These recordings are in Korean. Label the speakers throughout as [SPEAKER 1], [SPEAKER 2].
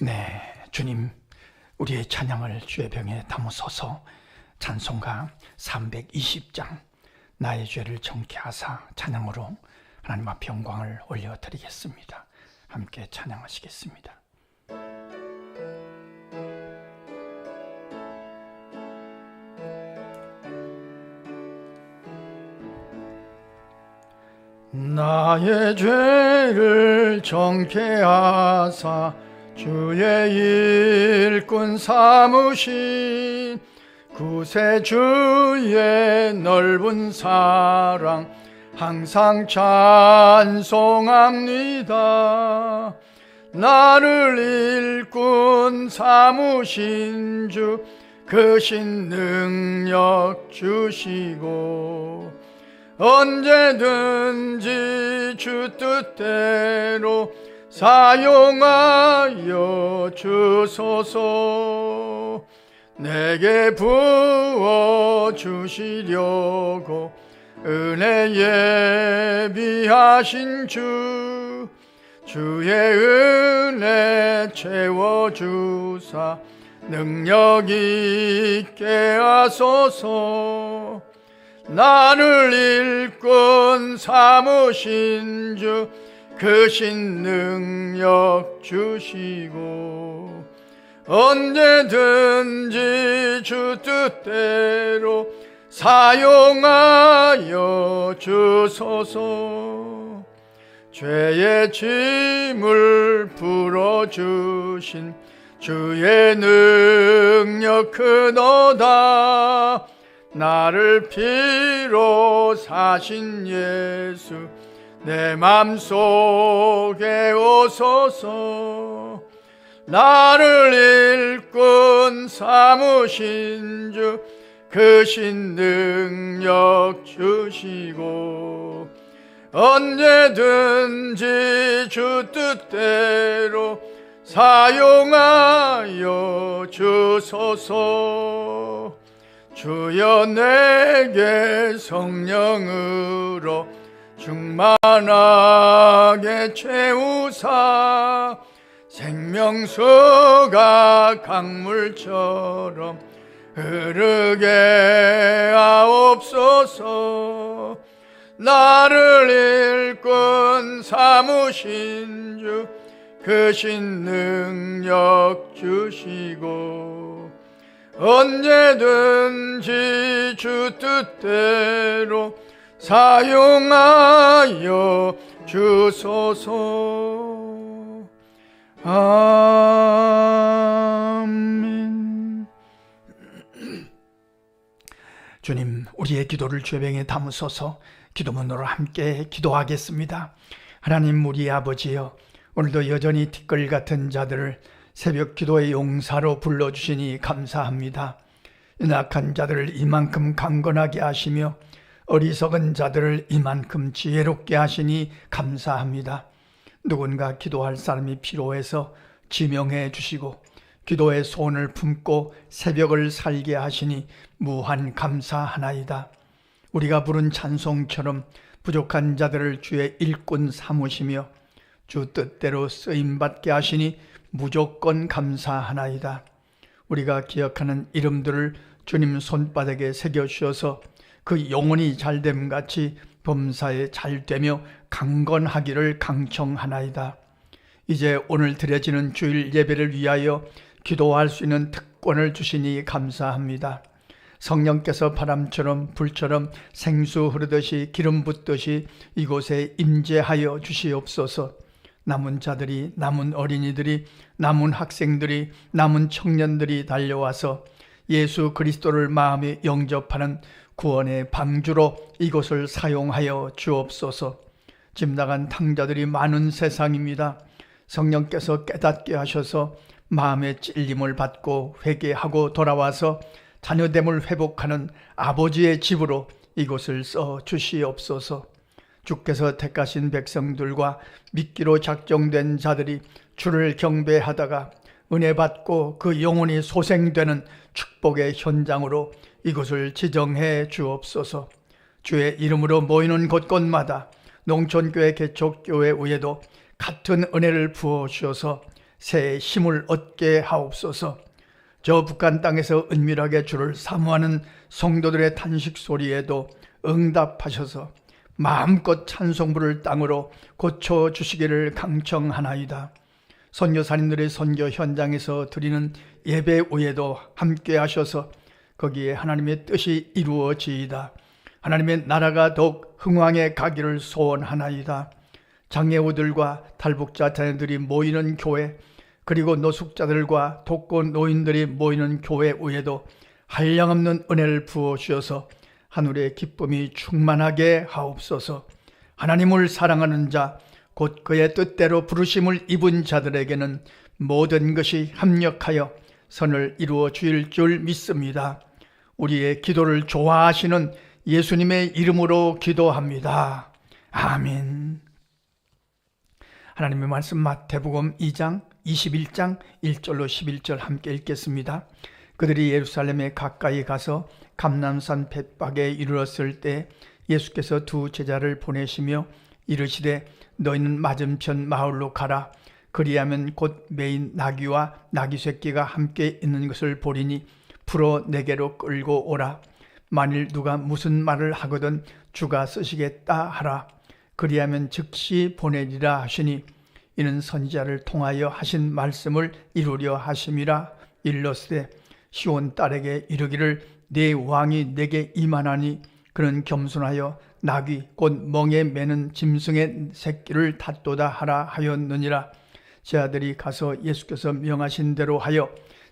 [SPEAKER 1] 네, 주님, 우리의 찬양을 주의 병에 담으소서 찬송가 320장 나의 죄를 정케 하사 찬양으로 하나님 앞에 영광을 올려드리겠습니다. 함께 찬양하시겠습니다. 나의 죄를 정케 하사 주의 일꾼 삼으신 구세주의 넓은 사랑 항상 찬송합니다. 나를 일꾼 삼으신 주 크신 능력 주시고 언제든지 주 뜻대로 사용하여 주소서. 내게 부어 주시려고 은혜 예비하신 주 주의 은혜 채워 주사 능력 있게 하소서. 나를 일꾼 삼으신 주 크신 능력 주시고 언제든지 주 뜻대로 사용하여 주소서. 죄의 짐을 풀어주신 주의 능력 크도다. 나를 피로 사신 예수 내 맘속에 오소서. 나를 일꾼 삼으신 주 크신 능력 주시고 언제든지 주 뜻대로 사용하여 주소서. 주여 내게 성령으로 충만하게 채우사 생명수가 강물처럼 흐르게 하옵소서. 나를 일꾼 삼으신 주 크신 능력 주시고 언제든지 주 뜻대로 사용하여 주소서. 아멘. 주님 우리의 기도를 죄병에 담으소서. 기도문으로 함께 기도하겠습니다. 하나님 우리 아버지여 오늘도 여전히 티끌 같은 자들을 새벽 기도의 용사로 불러주시니 감사합니다. 연약한 자들을 이만큼 강건하게 하시며 어리석은 자들을 이만큼 지혜롭게 하시니 감사합니다. 누군가 기도할 사람이 필요해서 지명해 주시고 기도의 손을 품고 새벽을 살게 하시니 무한 감사하나이다. 우리가 부른 찬송처럼 부족한 자들을 주의 일꾼 삼으시며 주 뜻대로 쓰임 받게 하시니 무조건 감사하나이다. 우리가 기억하는 이름들을 주님 손바닥에 새겨 주셔서 그 영혼이 잘됨 같이 범사에 잘되며 강건하기를 강청하나이다. 이제 오늘 드려지는 주일 예배를 위하여 기도할 수 있는 특권을 주시니 감사합니다. 성령께서 바람처럼 불처럼 생수 흐르듯이 기름 붓듯이 이곳에 임재하여 주시옵소서. 남은 자들이, 남은 어린이들이, 남은 학생들이, 남은 청년들이 달려와서 예수 그리스도를 마음에 영접하는 구원의 방주로 이곳을 사용하여 주옵소서. 집 나간 탕자들이 많은 세상입니다. 성령께서 깨닫게 하셔서 마음의 찔림을 받고 회개하고 돌아와서 자녀됨을 회복하는 아버지의 집으로 이곳을 써 주시옵소서. 주께서 택하신 백성들과 믿기로 작정된 자들이 주를 경배하다가 은혜 받고 그 영혼이 소생되는 축복의 현장으로 이곳을 지정해 주옵소서. 주의 이름으로 모이는 곳곳마다 농촌교회 개척교회 위에도 같은 은혜를 부어 주셔서 새 힘을 얻게 하옵소서. 저 북한 땅에서 은밀하게 주를 사모하는 성도들의 탄식 소리에도 응답하셔서 마음껏 찬송부를 땅으로 고쳐 주시기를 강청하나이다. 선교사님들의 선교 현장에서 드리는 예배 외에도 함께 하셔서 거기에 하나님의 뜻이 이루어지이다. 하나님의 나라가 더욱 흥왕에 가기를 소원하나이다. 장애우들과 탈북자 자녀들이 모이는 교회, 그리고 노숙자들과 독거 노인들이 모이는 교회 외에도 한량없는 은혜를 부어 주셔서 하늘의 기쁨이 충만하게 하옵소서. 하나님을 사랑하는 자, 곧 그의 뜻대로 부르심을 입은 자들에게는 모든 것이 합력하여 선을 이루어 주일 줄 믿습니다. 우리의 기도를 좋아하시는 예수님의 이름으로 기도합니다. 아멘. 하나님의 말씀 마태복음 2장 21장 1절로 11절 함께 읽겠습니다. 그들이 예루살렘에 가까이 가서 감남산 벳박에 이르렀을 때 예수께서 두 제자를 보내시며 이르시되 너희는 맞은편 마을로 가라 그리하면 곧 메인 나귀와 나귀 새끼가 함께 있는 것을 보리니 풀어 내게로 끌고 오라. 만일 누가 무슨 말을 하거든 주가 쓰시겠다 하라. 그리하면 즉시 보내리라 하시니 이는 선지자를 통하여 하신 말씀을 이루려 하심이라 일러스되 시온 딸에게 이르기를 내 왕이 내게 임하나니 그는 겸손하여 나귀 곧 멍에 매는 짐승의 새끼를 탓도다 하라 하였느니라. 제 아들이 가서 예수께서 명하신 대로 하여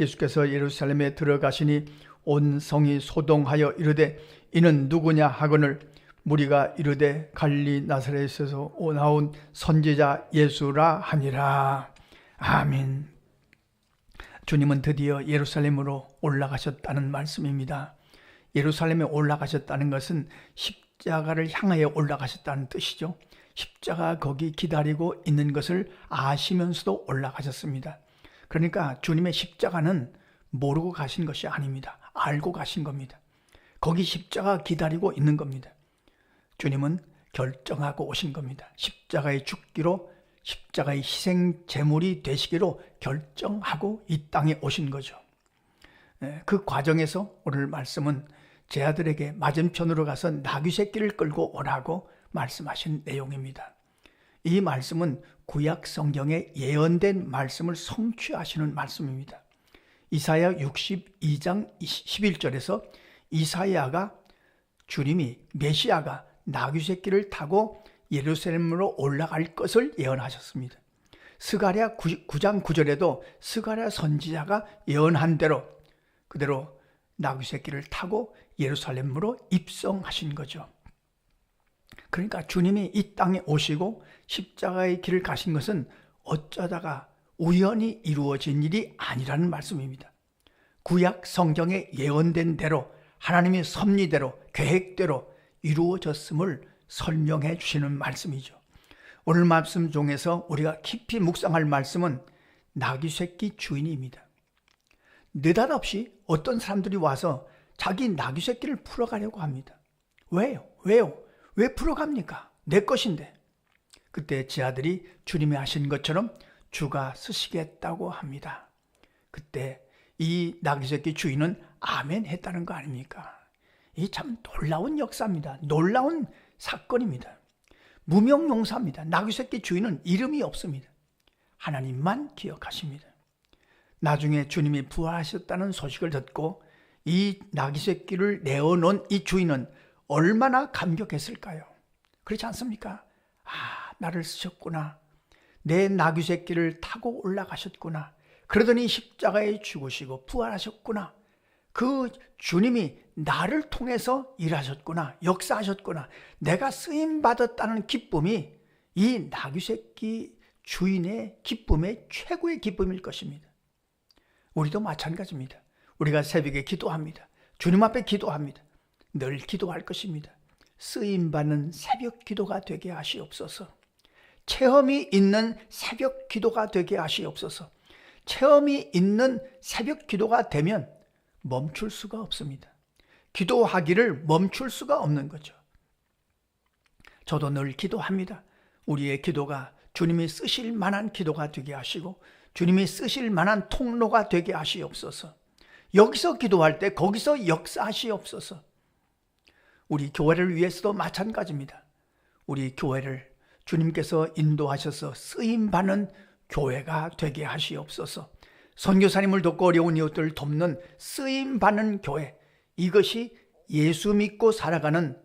[SPEAKER 1] 예수께서 예루살렘에 들어가시니 온 성이 소동하여 이르되 이는 누구냐 하거늘 무리가 이르되 갈리 나사렛에서 나온 선지자 예수라 하니라 아멘. 주님은 드디어 예루살렘으로 올라가셨다는 말씀입니다. 예루살렘에 올라가셨다는 것은 십자가를 향하여 올라가셨다는 뜻이죠. 십자가 거기 기다리고 있는 것을 아시면서도 올라가셨습니다. 그러니까 주님의 십자가는 모르고 가신 것이 아닙니다. 알고 가신 겁니다. 거기 십자가 기다리고 있는 겁니다. 주님은 결정하고 오신 겁니다. 십자가의 죽기로 십자가의 희생 제물이 되시기로 결정하고 이 땅에 오신 거죠. 예, 그 과정에서 오늘 말씀은 제 아들에게 맞은편으로 가서 나귀 새끼를 끌고 오라고 말씀하신 내용입니다. 이 말씀은 구약 성경에 예언된 말씀을 성취하시는 말씀입니다. 이사야 62장 11절에서 이사야가 주님이 메시아가 나귀 새끼를 타고 예루살렘으로 올라갈 것을 예언하셨습니다. 스가랴 9장 9절에도 스가랴 선지자가 예언한 대로 그대로 나귀 새끼를 타고 예루살렘으로 입성하신 거죠. 그러니까 주님이 이 땅에 오시고 십자가의 길을 가신 것은 어쩌다가 우연히 이루어진 일이 아니라는 말씀입니다. 구약 성경에 예언된 대로 하나님의 섭리대로 계획대로 이루어졌음을 설명해 주시는 말씀이죠. 오늘 말씀 중에서 우리가 깊이 묵상할 말씀은 나귀 새끼 주인입니다. 느닷없이 어떤 사람들이 와서 자기 나귀 새끼를 풀어가려고 합니다. 왜요? 왜요? 왜 풀어갑니까? 내 것인데. 그때 제 아들이 주님이 하신 것처럼 주가 쓰시겠다고 합니다. 그때 이 나귀 새끼 주인은 아멘 했다는 거 아닙니까? 이 참 놀라운 역사입니다. 놀라운 사건입니다. 무명용사입니다. 나귀 새끼 주인은 이름이 없습니다. 하나님만 기억하십니다. 나중에 주님이 부활하셨다는 소식을 듣고 이 나귀 새끼를 내어놓은 이 주인은 얼마나 감격했을까요? 그렇지 않습니까? 아, 나를 쓰셨구나. 내 나귀 새끼를 타고 올라가셨구나. 그러더니 십자가에 죽으시고 부활하셨구나. 그 주님이 나를 통해서 일하셨구나, 역사하셨구나. 내가 쓰임 받았다는 기쁨이 이 나귀 새끼 주인의 기쁨의 최고의 기쁨일 것입니다. 우리도 마찬가지입니다. 우리가 새벽에 기도합니다. 주님 앞에 기도합니다. 늘 기도할 것입니다. 쓰임 받는 새벽 기도가 되게 하시옵소서. 체험이 있는 새벽 기도가 되게 하시옵소서. 체험이 있는 새벽 기도가 되면 멈출 수가 없습니다. 기도하기를 멈출 수가 없는 거죠. 저도 늘 기도합니다. 우리의 기도가 주님이 쓰실 만한 기도가 되게 하시고 주님이 쓰실 만한 통로가 되게 하시옵소서. 여기서 기도할 때 거기서 역사하시옵소서. 우리 교회를 위해서도 마찬가지입니다. 우리 교회를 주님께서 인도하셔서 쓰임 받는 교회가 되게 하시옵소서. 선교사님을 돕고 어려운 이웃들을 돕는 쓰임 받는 교회. 이것이 예수 믿고 살아가는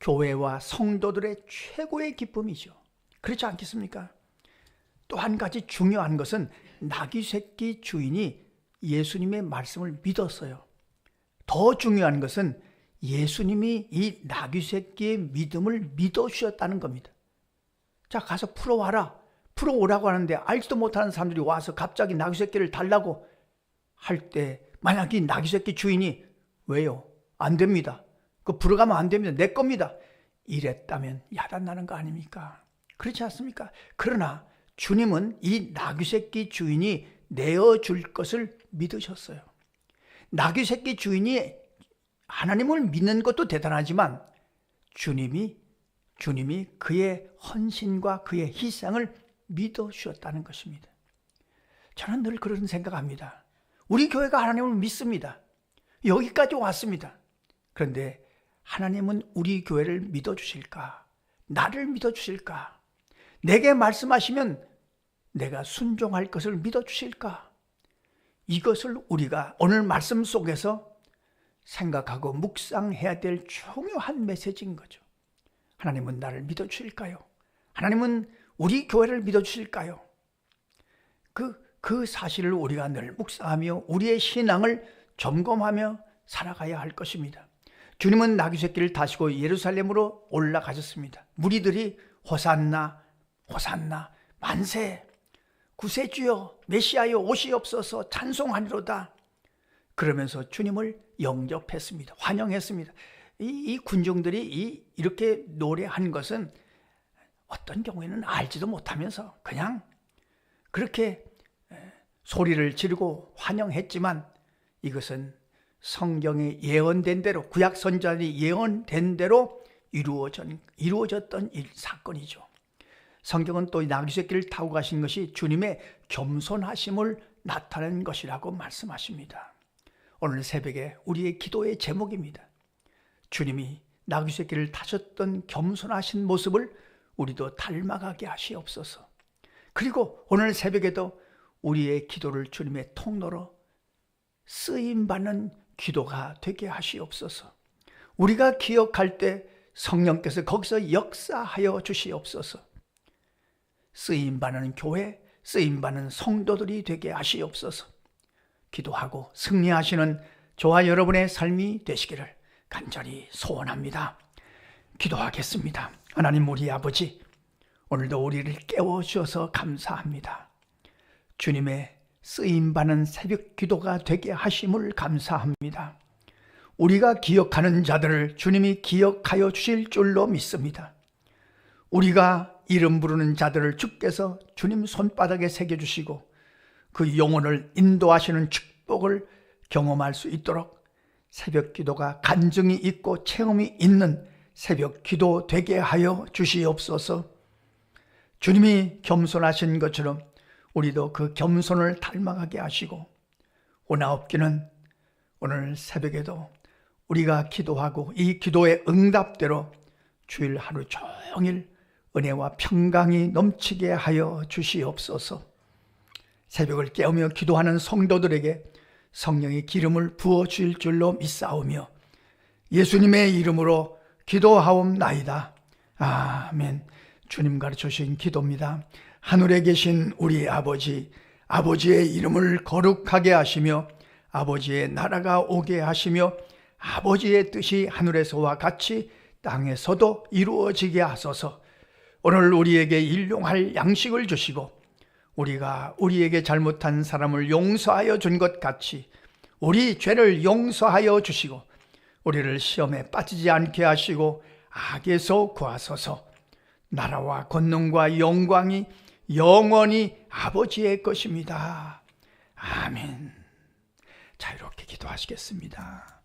[SPEAKER 1] 교회와 성도들의 최고의 기쁨이죠. 그렇지 않겠습니까? 또 한 가지 중요한 것은 나귀 새끼 주인이 예수님의 말씀을 믿었어요. 더 중요한 것은 예수님이 이 나귀 새끼의 믿음을 믿어 주셨다는 겁니다. 자, 가서 풀어와라. 풀어오라고 하는데 알지도 못하는 사람들이 와서 갑자기 나귀 새끼를 달라고 할 때 만약 이 나귀 새끼 주인이 왜요? 안 됩니다. 그 불어가면 안 됩니다. 내 겁니다. 이랬다면 야단나는 거 아닙니까? 그렇지 않습니까? 그러나 주님은 이 나귀 새끼 주인이 내어줄 것을 믿으셨어요. 나귀 새끼 주인이 하나님을 믿는 것도 대단하지만 주님이 주님이 그의 헌신과 그의 희생을 믿어 주셨다는 것입니다. 저는 늘 그런 생각합니다. 우리 교회가 하나님을 믿습니다. 여기까지 왔습니다. 그런데 하나님은 우리 교회를 믿어 주실까? 나를 믿어 주실까? 내게 말씀하시면 내가 순종할 것을 믿어 주실까? 이것을 우리가 오늘 말씀 속에서 생각하고 묵상해야 될 중요한 메시지인 거죠. 하나님은 나를 믿어 주실까요? 하나님은 우리 교회를 믿어 주실까요? 그, 그 사실을 우리가 늘 묵상하며 우리의 신앙을 점검하며 살아가야 할 것입니다. 주님은 나귀 새끼를 타시고 예루살렘으로 올라가셨습니다. 무리들이 호산나, 호산나, 만세, 구세주여, 메시아여 오시옵소서 찬송하리로다. 그러면서 주님을 영접했습니다. 환영했습니다. 이, 이 군중들이 이, 이렇게 노래한 것은 어떤 경우에는 알지도 못하면서 그냥 그렇게 소리를 지르고 환영했지만 이것은 성경에 예언된 대로 구약 선자들이 예언된 대로 이루어진, 이루어졌던 일 사건이죠. 성경은 또 나귀 새끼를 타고 가신 것이 주님의 겸손하심을 나타낸 것이라고 말씀하십니다. 오늘 새벽에 우리의 기도의 제목입니다. 주님이 나귀 새끼를 타셨던 겸손하신 모습을 우리도 닮아가게 하시옵소서. 그리고 오늘 새벽에도 우리의 기도를 주님의 통로로 쓰임 받는 기도가 되게 하시옵소서. 우리가 기억할 때 성령께서 거기서 역사하여 주시옵소서. 쓰임 받는 교회, 쓰임 받는 성도들이 되게 하시옵소서. 기도하고 승리하시는 저와 여러분의 삶이 되시기를 간절히 소원합니다. 기도하겠습니다. 하나님 우리 아버지, 오늘도 우리를 깨워 주셔서 감사합니다. 주님의 쓰임 받는 새벽 기도가 되게 하심을 감사합니다. 우리가 기억하는 자들을 주님이 기억하여 주실 줄로 믿습니다. 우리가 이름 부르는 자들을 주께서 주님 손바닥에 새겨 주시고 그 영혼을 인도하시는 축복을 경험할 수 있도록 새벽 기도가 간증이 있고 체험이 있는 새벽 기도 되게 하여 주시옵소서 주님이 겸손하신 것처럼 우리도 그 겸손을 닮아가게 하시고 오나옵기는 오늘 새벽에도 우리가 기도하고 이 기도의 응답대로 주일 하루 종일 은혜와 평강이 넘치게 하여 주시옵소서. 새벽을 깨우며 기도하는 성도들에게 성령의 기름을 부어 주실 줄로 믿사오며 예수님의 이름으로 기도하옵나이다. 아멘. 주님 가르쳐 주신 기도입니다. 하늘에 계신 우리 아버지, 아버지의 이름을 거룩하게 하시며 아버지의 나라가 오게 하시며 아버지의 뜻이 하늘에서와 같이 땅에서도 이루어지게 하소서 오늘 우리에게 일용할 양식을 주시고 우리가 우리에게 잘못한 사람을 용서하여 준 것 같이 우리 죄를 용서하여 주시고 우리를 시험에 빠지지 않게 하시고 악에서 구하소서 나라와 권능과 영광이 영원히 아버지의 것입니다. 아멘. 자, 이렇게 기도하시겠습니다.